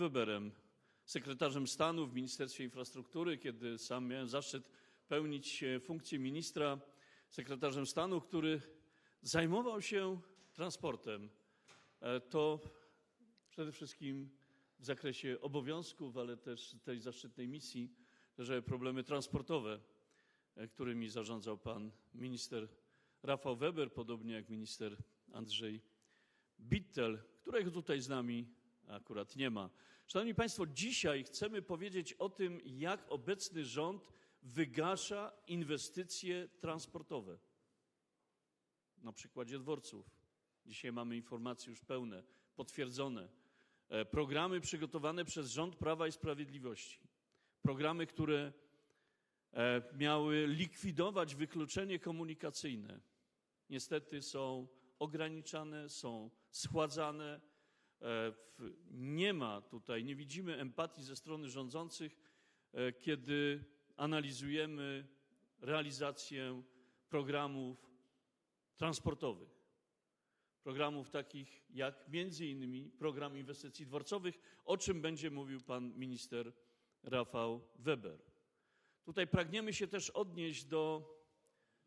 Weberem, sekretarzem stanu w Ministerstwie Infrastruktury, kiedy sam miałem zaszczyt pełnić e, funkcję ministra, sekretarzem stanu, który zajmował się transportem. E, To przede wszystkim w zakresie obowiązków, ale też tej zaszczytnej misji, że problemy transportowe, e, którymi zarządzał pan minister Rafał Weber, podobnie jak minister Andrzej Bittel, którego tutaj z nami akurat nie ma. Szanowni Państwo, dzisiaj chcemy powiedzieć o tym, jak obecny rząd wygasza inwestycje transportowe. Na przykładzie dworców. Dzisiaj mamy informacje już pełne, potwierdzone. E, Programy przygotowane przez rząd Prawa i Sprawiedliwości. Programy, które e, miały likwidować wykluczenie komunikacyjne. Niestety są ograniczane, są schładzane. E, Nie ma tutaj, nie widzimy empatii ze strony rządzących, e, kiedy analizujemy realizację programów transportowych. Programów takich jak między innymi program inwestycji dworcowych, o czym będzie mówił pan minister Rafał Weber. Tutaj pragniemy się też odnieść do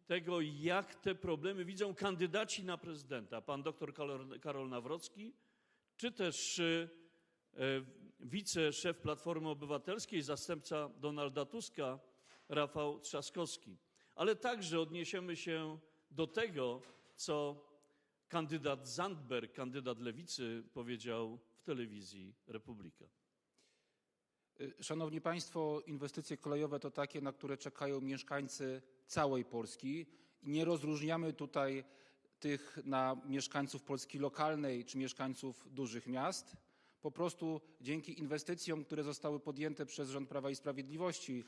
tego, jak te problemy widzą kandydaci na prezydenta, pan dr Karol Nawrocki, czy też e, e, wiceszef Platformy Obywatelskiej, zastępca Donalda Tuska, Rafał Trzaskowski. Ale także odniesiemy się do tego, co kandydat Zandberg, kandydat lewicy, powiedział w telewizji Republika. Y, Szanowni Państwo, inwestycje kolejowe to takie, na które czekają mieszkańcy całej Polski nie rozróżniamy tutaj tych na mieszkańców Polski lokalnej czy mieszkańców dużych miast. Po prostu dzięki inwestycjom, które zostały podjęte przez rząd Prawa i Sprawiedliwości,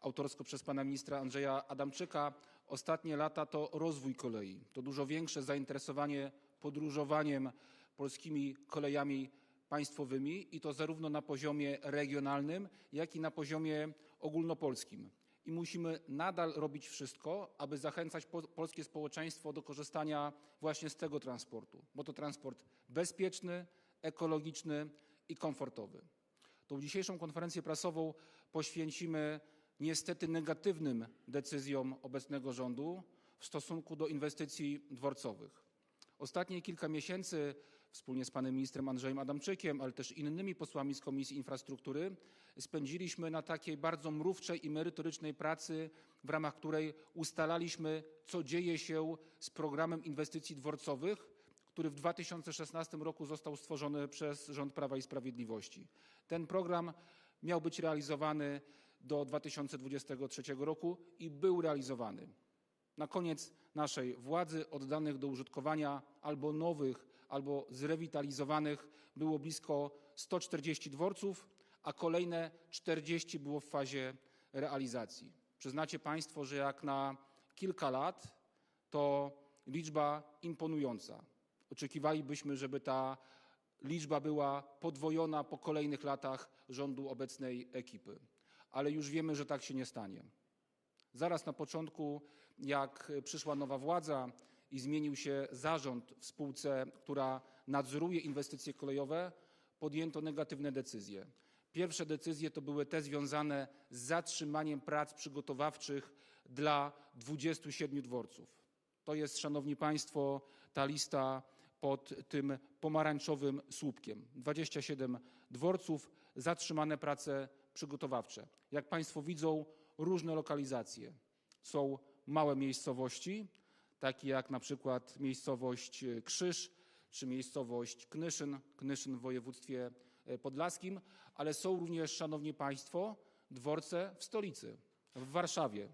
autorsko przez pana ministra Andrzeja Adamczyka, ostatnie lata to rozwój kolei. To dużo większe zainteresowanie podróżowaniem polskimi kolejami państwowymi i to zarówno na poziomie regionalnym, jak i na poziomie ogólnopolskim. I musimy nadal robić wszystko, aby zachęcać po, polskie społeczeństwo do korzystania właśnie z tego transportu, bo to transport bezpieczny, ekologiczny i komfortowy. Tą dzisiejszą konferencję prasową poświęcimy niestety negatywnym decyzjom obecnego rządu w stosunku do inwestycji dworcowych. Ostatnie kilka miesięcy wspólnie z panem ministrem Andrzejem Adamczykiem, ale też innymi posłami z Komisji Infrastruktury spędziliśmy na takiej bardzo mrówczej i merytorycznej pracy, w ramach której ustalaliśmy, co dzieje się z programem inwestycji dworcowych, który w 2016 roku został stworzony przez rząd Prawa i Sprawiedliwości. Ten program miał być realizowany do 2023 roku i był realizowany. Na koniec naszej władzy oddanych do użytkowania albo nowych, albo zrewitalizowanych było blisko 140 dworców, a kolejne 40 było w fazie realizacji. Przyznacie Państwo, że jak na kilka lat to liczba imponująca. Oczekiwalibyśmy, żeby ta liczba była podwojona po kolejnych latach rządu obecnej ekipy, ale już wiemy, że tak się nie stanie. Zaraz na początku, jak przyszła nowa władza i zmienił się zarząd w spółce, która nadzoruje inwestycje kolejowe, podjęto negatywne decyzje. Pierwsze decyzje to były te związane z zatrzymaniem prac przygotowawczych dla 27 dworców. To jest, Szanowni Państwo, ta lista pod tym pomarańczowym słupkiem. 27 dworców, zatrzymane prace przygotowawcze. Jak Państwo widzą, różne lokalizacje. Są małe miejscowości, takie jak na przykład miejscowość e, Krzyż czy miejscowość Knyszyn, Knyszyn w województwie e, podlaskim, ale są również, Szanowni Państwo, dworce w stolicy, w Warszawie,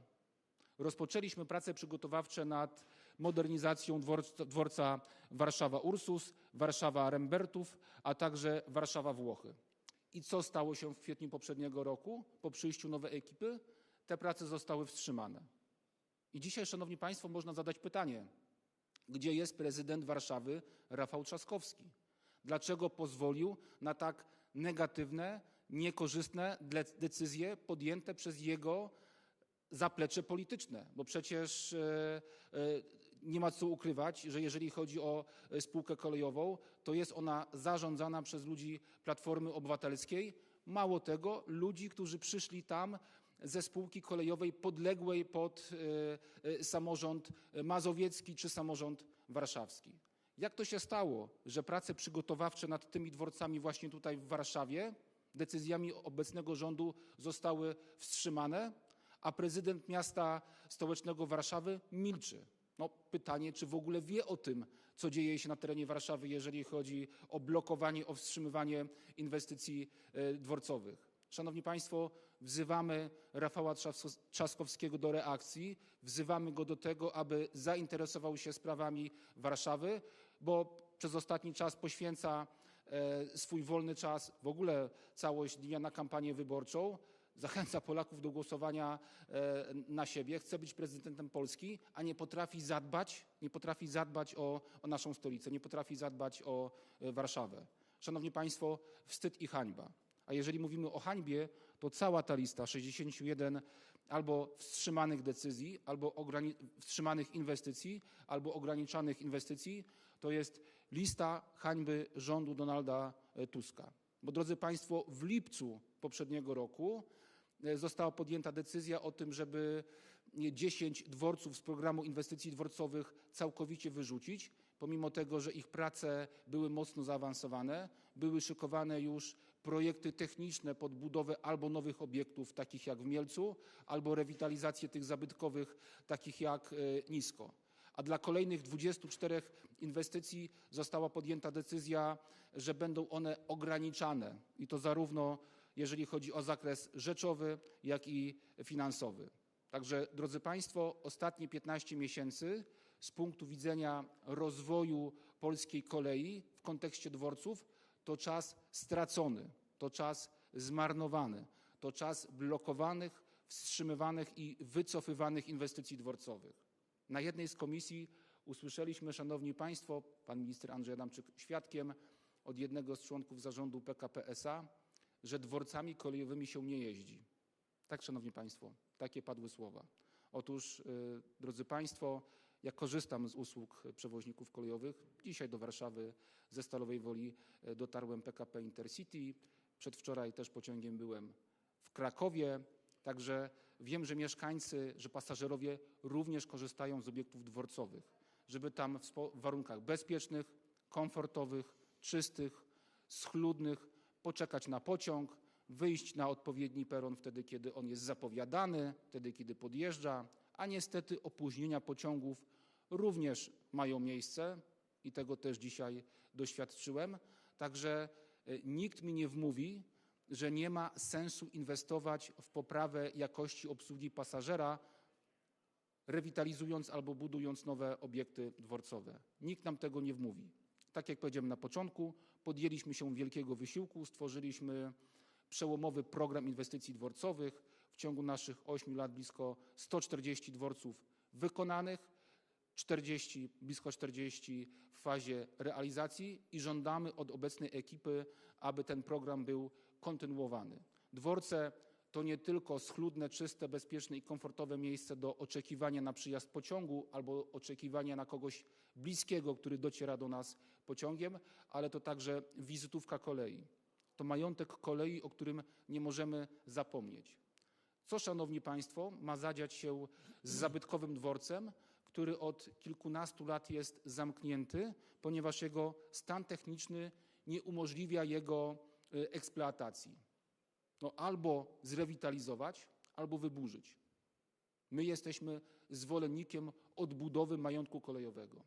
Rozpoczęliśmy prace przygotowawcze nad modernizacją dworca, dworca Warszawa-Ursus, Warszawa-Rembertów, a także Warszawa-Włochy. I co stało się w kwietniu poprzedniego roku po przyjściu nowej ekipy? Te prace zostały wstrzymane. I dzisiaj, Szanowni Państwo, można zadać pytanie, gdzie jest prezydent Warszawy Rafał Trzaskowski? Dlaczego pozwolił na tak negatywne, niekorzystne de- decyzje podjęte przez jego zaplecze polityczne, bo przecież e, e, nie ma co ukrywać, że jeżeli chodzi o e, spółkę kolejową, to jest ona zarządzana przez ludzi Platformy Obywatelskiej. Mało tego, ludzi, którzy przyszli tam ze spółki kolejowej podległej pod e, e, samorząd mazowiecki czy samorząd warszawski. Jak to się stało, że prace przygotowawcze nad tymi dworcami właśnie tutaj w Warszawie decyzjami obecnego rządu zostały wstrzymane, a prezydent miasta stołecznego Warszawy milczy? No, pytanie, czy w ogóle wie o tym, co dzieje się na terenie Warszawy, jeżeli chodzi o blokowanie, o wstrzymywanie inwestycji e, dworcowych. Szanowni Państwo, wzywamy Rafała Trzaskowskiego do reakcji, wzywamy go do tego, aby zainteresował się sprawami Warszawy, bo przez ostatni czas poświęca e, swój wolny czas, w ogóle całość dnia na kampanię wyborczą, zachęca Polaków do głosowania e, na siebie, chce być prezydentem Polski, a nie potrafi zadbać, nie potrafi zadbać o, o naszą stolicę, nie potrafi zadbać o e, Warszawę. Szanowni Państwo, wstyd i hańba. A jeżeli mówimy o hańbie, to cała ta lista 61 albo wstrzymanych decyzji, albo wstrzymanych inwestycji, albo ograniczanych inwestycji, to jest lista hańby rządu Donalda e, Tuska. Bo drodzy Państwo, w lipcu poprzedniego roku e, została podjęta decyzja o tym, żeby nie, 10 dworców z programu inwestycji dworcowych całkowicie wyrzucić, pomimo tego, że ich prace były mocno zaawansowane, były szykowane już projekty techniczne pod budowę albo nowych obiektów, takich jak w Mielcu, albo rewitalizację tych zabytkowych, takich jak e, Nisko. A dla kolejnych 24 inwestycji została podjęta decyzja, że będą one ograniczane i to zarówno jeżeli chodzi o zakres rzeczowy, jak i finansowy. Także, drodzy Państwo, ostatnie 15 miesięcy z punktu widzenia rozwoju polskiej kolei w kontekście dworców to czas stracony, to czas zmarnowany, to czas blokowanych, wstrzymywanych i wycofywanych inwestycji dworcowych. Na jednej z komisji usłyszeliśmy, Szanowni Państwo, pan minister Andrzej Adamczyk świadkiem od jednego z członków zarządu PKP SA, że dworcami kolejowymi się nie jeździ. Tak, Szanowni Państwo, takie padły słowa. Otóż, y, drodzy Państwo, ja korzystam z usług przewoźników kolejowych. Dzisiaj do Warszawy ze Stalowej Woli y, dotarłem PKP Intercity. Przedwczoraj też pociągiem byłem w Krakowie. Także wiem, że mieszkańcy, że pasażerowie również korzystają z obiektów dworcowych, żeby tam w warunkach bezpiecznych, komfortowych, czystych, schludnych poczekać na pociąg, wyjść na odpowiedni peron wtedy, kiedy on jest zapowiadany, wtedy, kiedy podjeżdża, a niestety opóźnienia pociągów również mają miejsce i tego też dzisiaj doświadczyłem. Także e, nikt mi nie wmówi, że nie ma sensu inwestować w poprawę jakości obsługi pasażera, rewitalizując albo budując nowe obiekty dworcowe. Nikt nam tego nie wmówi. Tak jak powiedziałem na początku, podjęliśmy się wielkiego wysiłku, stworzyliśmy przełomowy program inwestycji dworcowych. W ciągu naszych 8 lat blisko 140 dworców wykonanych, 40, blisko 40 w fazie realizacji i żądamy od obecnej ekipy, aby ten program był kontynuowany. Dworce to nie tylko schludne, czyste, bezpieczne i komfortowe miejsce do oczekiwania na przyjazd pociągu albo oczekiwania na kogoś bliskiego, który dociera do nas pociągiem, ale to także wizytówka kolei. To majątek kolei, o którym nie możemy zapomnieć. Co, Szanowni Państwo, ma zadziać się z zabytkowym dworcem, który od kilkunastu lat jest zamknięty, ponieważ jego stan techniczny nie umożliwia jego y, eksploatacji? No, albo zrewitalizować, albo wyburzyć. My jesteśmy zwolennikiem odbudowy majątku kolejowego.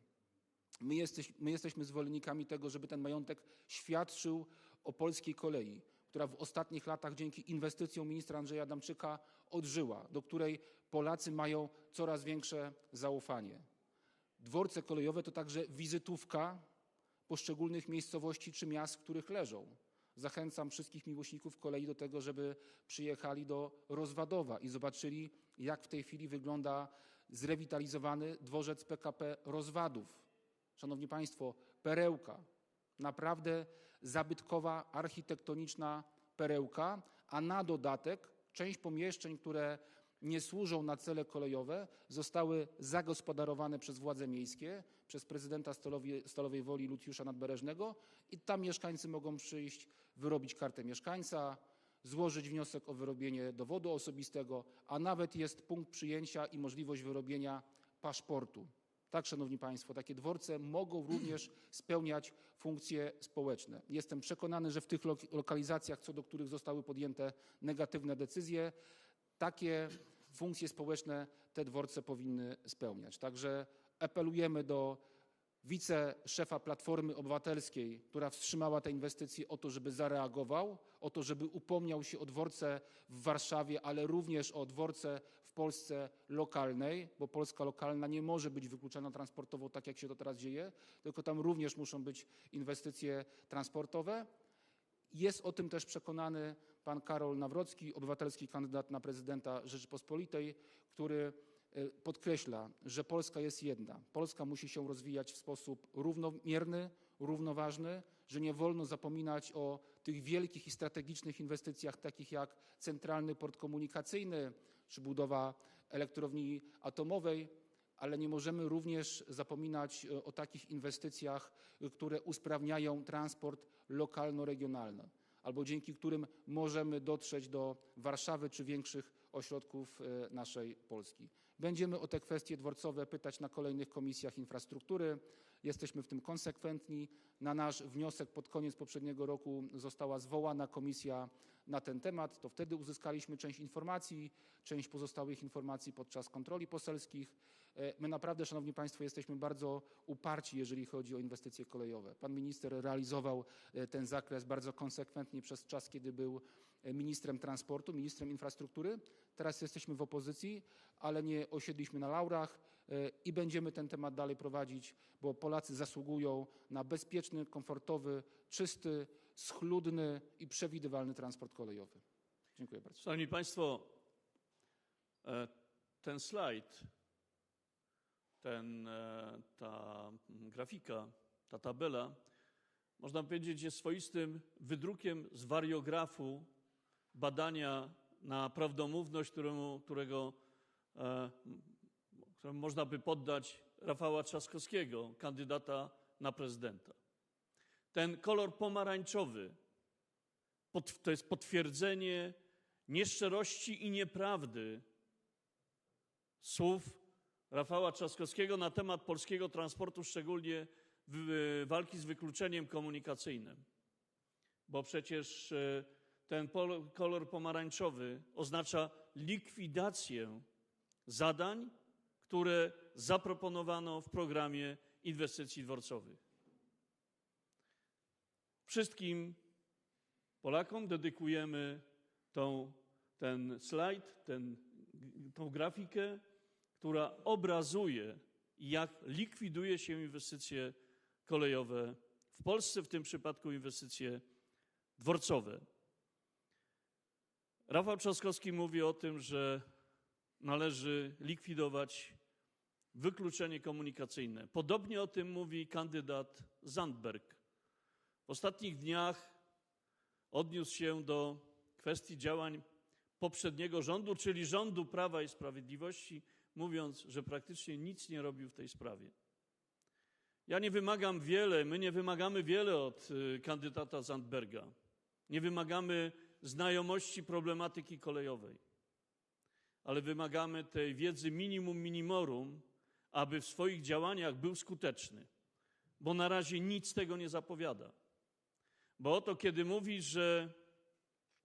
My, my jesteśmy zwolennikami tego, żeby ten majątek świadczył o polskiej kolei, która w ostatnich latach dzięki inwestycjom ministra Andrzeja Adamczyka odżyła, do której Polacy mają coraz większe zaufanie. Dworce kolejowe to także wizytówka poszczególnych miejscowości czy miast, w których leżą. Zachęcam wszystkich miłośników kolei do tego, żeby przyjechali do Rozwadowa i zobaczyli, jak w tej chwili wygląda zrewitalizowany dworzec PKP Rozwadów. Szanowni Państwo, perełka, naprawdę zabytkowa, architektoniczna perełka, a na dodatek część pomieszczeń, które nie służą na cele kolejowe, zostały zagospodarowane przez władze miejskie, przez prezydenta Stalowie, Stalowej Woli Lucjusza Nadbereżnego i tam mieszkańcy mogą przyjść, wyrobić kartę mieszkańca, złożyć wniosek o wyrobienie dowodu osobistego, a nawet jest punkt przyjęcia i możliwość wyrobienia paszportu. Tak, Szanowni Państwo, takie dworce mogą również spełniać funkcje społeczne. Jestem przekonany, że w tych lok- lokalizacjach, co do których zostały podjęte negatywne decyzje, takie funkcje społeczne te dworce powinny spełniać. Także apelujemy do wiceszefa Platformy Obywatelskiej, która wstrzymała te inwestycje, o to, żeby zareagował, o to, żeby upomniał się o dworce w Warszawie, ale również o dworce Polsce lokalnej, bo Polska lokalna nie może być wykluczona transportowo, tak jak się to teraz dzieje, tylko tam również muszą być inwestycje transportowe. Jest o tym też przekonany pan Karol Nawrocki, obywatelski kandydat na prezydenta Rzeczypospolitej, który e, podkreśla, że Polska jest jedna. Polska musi się rozwijać w sposób równomierny, równoważny, że nie wolno zapominać o tych wielkich i strategicznych inwestycjach, takich jak centralny port komunikacyjny czy budowa elektrowni atomowej, ale nie możemy również zapominać e, o takich inwestycjach, które usprawniają transport lokalno-regionalny, albo dzięki którym możemy dotrzeć do Warszawy czy większych ośrodków e, naszej Polski. Będziemy o te kwestie dworcowe pytać na kolejnych komisjach infrastruktury. Jesteśmy w tym konsekwentni. Na nasz wniosek pod koniec poprzedniego roku została zwołana komisja na ten temat. To wtedy uzyskaliśmy część informacji, część pozostałych informacji podczas kontroli poselskich. E, My naprawdę, Szanowni Państwo, jesteśmy bardzo uparci, jeżeli chodzi o inwestycje kolejowe. Pan minister realizował e, ten zakres bardzo konsekwentnie przez czas, kiedy był e, ministrem transportu, ministrem infrastruktury. Teraz jesteśmy w opozycji, ale nie osiedliśmy na laurach i będziemy ten temat dalej prowadzić, bo Polacy zasługują na bezpieczny, komfortowy, czysty, schludny i przewidywalny transport kolejowy. Dziękuję bardzo. Szanowni Państwo, e, ten slajd, ten, e, ta grafika, ta tabela, można powiedzieć, jest swoistym wydrukiem z wariografu badania na prawdomówność, któremu, którego e, któremu można by poddać Rafała Trzaskowskiego, kandydata na prezydenta. Ten kolor pomarańczowy to jest potwierdzenie nieszczerości i nieprawdy słów Rafała Trzaskowskiego na temat polskiego transportu, szczególnie walki z wykluczeniem komunikacyjnym. Bo przecież e, ten kolor pomarańczowy oznacza likwidację zadań, które zaproponowano w programie inwestycji dworcowych. Wszystkim Polakom dedykujemy tą, ten slajd, ten, tą grafikę, która obrazuje, jak likwiduje się inwestycje kolejowe w Polsce, w tym przypadku inwestycje dworcowe. Rafał Trzaskowski mówi o tym, że należy likwidować wykluczenie komunikacyjne. Podobnie o tym mówi kandydat Zandberg. W ostatnich dniach odniósł się do kwestii działań poprzedniego rządu, czyli rządu Prawa i Sprawiedliwości, mówiąc, że praktycznie nic nie robił w tej sprawie. Ja nie wymagam wiele, my nie wymagamy wiele od y, kandydata Zandberga. Nie wymagamy znajomości problematyki kolejowej, ale wymagamy tej wiedzy minimum minimorum, aby w swoich działaniach był skuteczny, bo na razie nic tego nie zapowiada. Bo oto kiedy mówi, że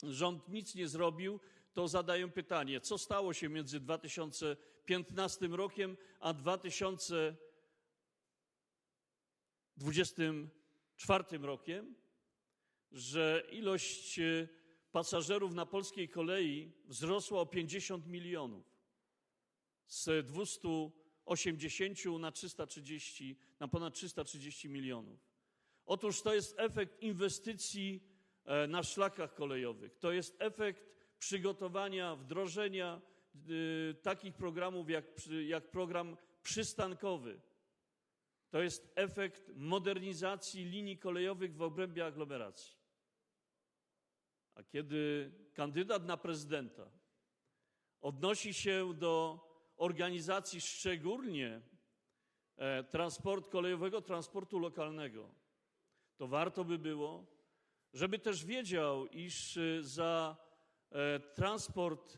rząd nic nie zrobił, to zadaję pytanie, co stało się między 2015 rokiem a 2024 rokiem, że ilość e, pasażerów na polskiej kolei wzrosła o 50 milionów z 280 na 330, na ponad 330 milionów. Otóż to jest efekt inwestycji e, na szlakach kolejowych. To jest efekt przygotowania, wdrożenia y, takich programów jak, jak program przystankowy. To jest efekt modernizacji linii kolejowych w obrębie aglomeracji. A kiedy kandydat na prezydenta odnosi się do organizacji szczególnie e, transport kolejowego, transportu lokalnego, to warto by było, żeby też wiedział, iż y, za e, transport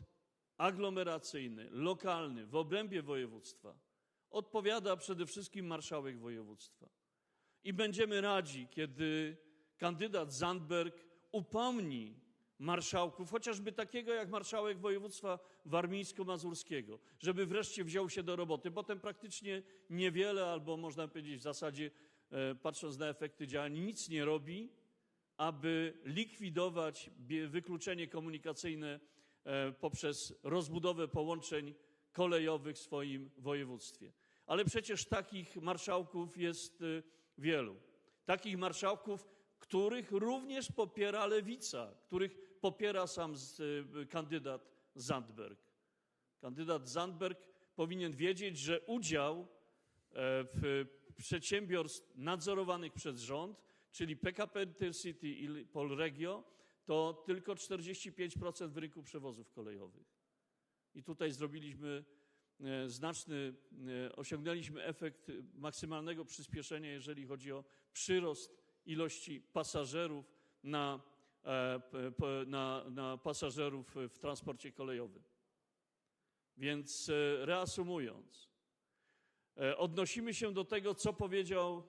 aglomeracyjny, lokalny w obrębie województwa odpowiada przede wszystkim marszałek województwa. I będziemy radzi, kiedy kandydat Zandberg upomni marszałków, chociażby takiego jak marszałek województwa warmińsko-mazurskiego, żeby wreszcie wziął się do roboty. Potem praktycznie niewiele, albo można powiedzieć w zasadzie, e, patrząc na efekty działań, nic nie robi, aby likwidować wykluczenie komunikacyjne e, poprzez rozbudowę połączeń kolejowych w swoim województwie. Ale przecież takich marszałków jest e, wielu. Takich marszałków, których również popiera lewica, których popiera sam z, e, kandydat Zandberg. Kandydat Zandberg powinien wiedzieć, że udział e, w przedsiębiorstw nadzorowanych przez rząd, czyli PKP Intercity i Polregio, to tylko 45% w rynku przewozów kolejowych. I tutaj zrobiliśmy e, znaczny, e, osiągnęliśmy efekt maksymalnego przyspieszenia, jeżeli chodzi o przyrost ilości pasażerów na, na, na pasażerów w transporcie kolejowym. Więc e, reasumując, e, odnosimy się do tego, co powiedział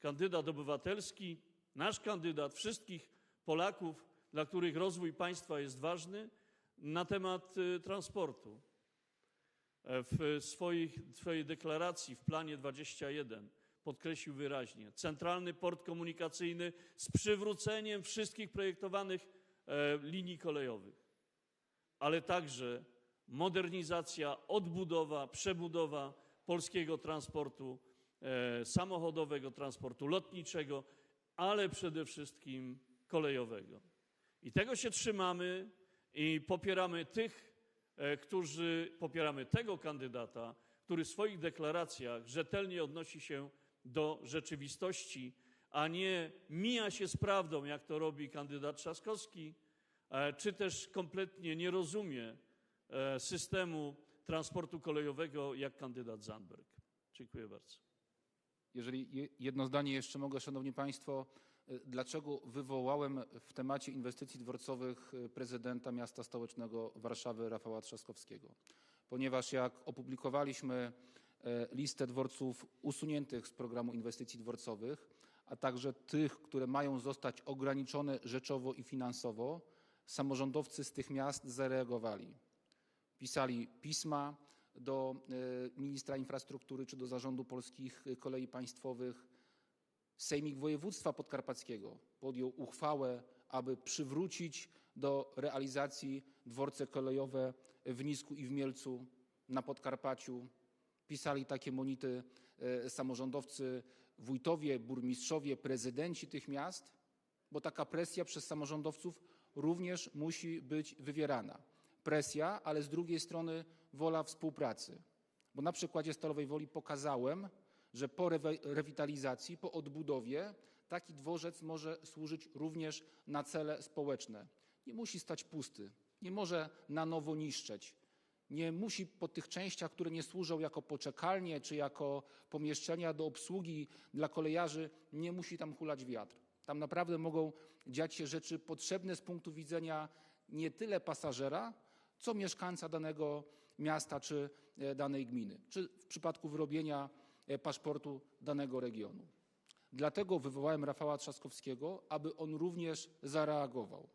kandydat obywatelski, nasz kandydat, wszystkich Polaków, dla których rozwój państwa jest ważny, na temat e, transportu. E, W swoich, swojej deklaracji w planie 21 podkreślił wyraźnie centralny port komunikacyjny z przywróceniem wszystkich projektowanych e, linii kolejowych, ale także modernizacja, odbudowa, przebudowa polskiego transportu e, samochodowego, transportu lotniczego, ale przede wszystkim kolejowego. I tego się trzymamy i popieramy tych, e, którzy popieramy tego kandydata, który w swoich deklaracjach rzetelnie odnosi się do rzeczywistości, a nie mija się z prawdą, jak to robi kandydat Trzaskowski, e, czy też kompletnie nie rozumie e, systemu transportu kolejowego jak kandydat Zandberg. Dziękuję bardzo. Jeżeli je- jedno zdanie jeszcze mogę, Szanowni Państwo, y, dlaczego wywołałem w temacie inwestycji dworcowych prezydenta miasta stołecznego Warszawy Rafała Trzaskowskiego? Ponieważ jak opublikowaliśmy e, listę dworców usuniętych z programu inwestycji dworcowych, a także tych, które mają zostać ograniczone rzeczowo i finansowo, samorządowcy z tych miast zareagowali. Pisali pisma do e, ministra infrastruktury czy do zarządu polskich kolei państwowych. Sejmik Województwa Podkarpackiego podjął uchwałę, aby przywrócić do realizacji dworce kolejowe w Nisku i w Mielcu na Podkarpaciu. Pisali takie monity e, samorządowcy, wójtowie, burmistrzowie, prezydenci tych miast, bo taka presja przez samorządowców również musi być wywierana. Presja, ale z drugiej strony wola współpracy. Bo na przykładzie Stalowej Woli pokazałem, że po rewitalizacji, po odbudowie taki dworzec może służyć również na cele społeczne. Nie musi stać pusty, nie może na nowo niszczeć. Nie musi po tych częściach, które nie służą jako poczekalnie czy jako pomieszczenia do obsługi dla kolejarzy, nie musi tam hulać wiatr. Tam naprawdę mogą dziać się rzeczy potrzebne z punktu widzenia nie tyle pasażera, co mieszkańca danego miasta czy e, danej gminy, czy w przypadku wyrobienia e, paszportu danego regionu. Dlatego wywołałem Rafała Trzaskowskiego, aby on również zareagował,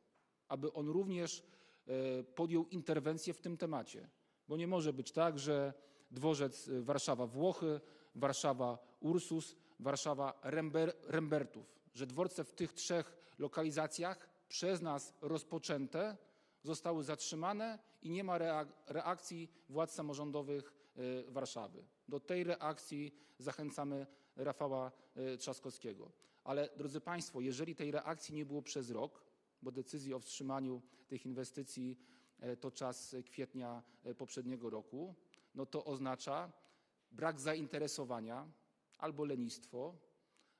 aby on również e, podjął interwencję w tym temacie, bo nie może być tak, że dworzec e, Warszawa-Włochy, Warszawa-Ursus, Warszawa Rember, Rembertów, że dworce w tych trzech lokalizacjach przez nas rozpoczęte zostały zatrzymane i nie ma reak- reakcji władz samorządowych e, Warszawy. Do tej reakcji zachęcamy Rafała e, Trzaskowskiego. Ale drodzy Państwo, jeżeli tej reakcji nie było przez rok, bo decyzję o wstrzymaniu tych inwestycji to czas kwietnia e, poprzedniego roku, no to oznacza brak zainteresowania albo lenistwo,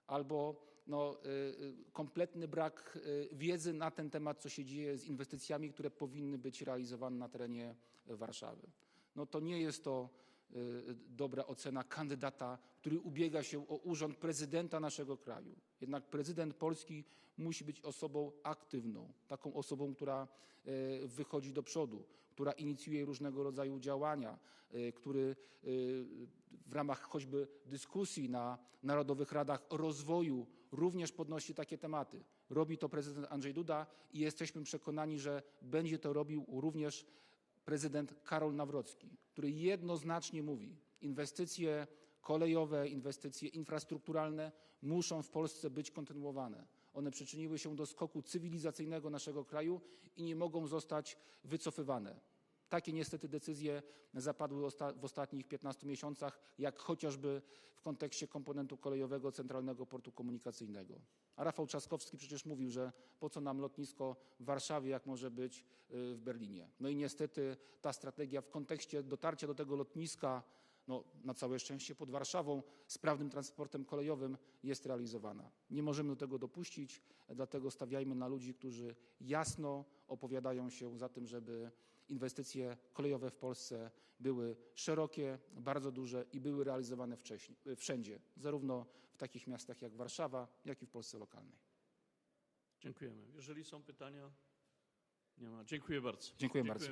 albo no, y, kompletny brak wiedzy na ten temat, co się dzieje z inwestycjami, które powinny być realizowane na terenie Warszawy. No to nie jest to dobra ocena kandydata, który ubiega się o urząd prezydenta naszego kraju. Jednak prezydent Polski musi być osobą aktywną, taką osobą, która y, wychodzi do przodu, która inicjuje różnego rodzaju działania, y, który y, w ramach choćby dyskusji na Narodowych Radach Rozwoju również podnosi takie tematy. Robi to prezydent Andrzej Duda i jesteśmy przekonani, że będzie to robił również prezydent Karol Nawrocki, który jednoznacznie mówi: inwestycje kolejowe, inwestycje infrastrukturalne muszą w Polsce być kontynuowane. One przyczyniły się do skoku cywilizacyjnego naszego kraju i nie mogą zostać wycofywane. Takie niestety decyzje zapadły w ostatnich 15 miesiącach, jak chociażby w kontekście komponentu kolejowego Centralnego Portu Komunikacyjnego. A Rafał Trzaskowski przecież mówił, że po co nam lotnisko w Warszawie, jak może być y, w Berlinie. No i niestety ta strategia w kontekście dotarcia do tego lotniska, no, na całe szczęście pod Warszawą, sprawnym transportem kolejowym jest realizowana. Nie możemy do tego dopuścić, dlatego stawiajmy na ludzi, którzy jasno opowiadają się za tym, żeby inwestycje kolejowe w Polsce były szerokie, bardzo duże i były realizowane wcześniej, wszędzie, zarówno w takich miastach jak Warszawa, jak i w Polsce lokalnej. Dziękujemy. Jeżeli są pytania, nie ma. Dziękuję bardzo. Dziękuję bardzo.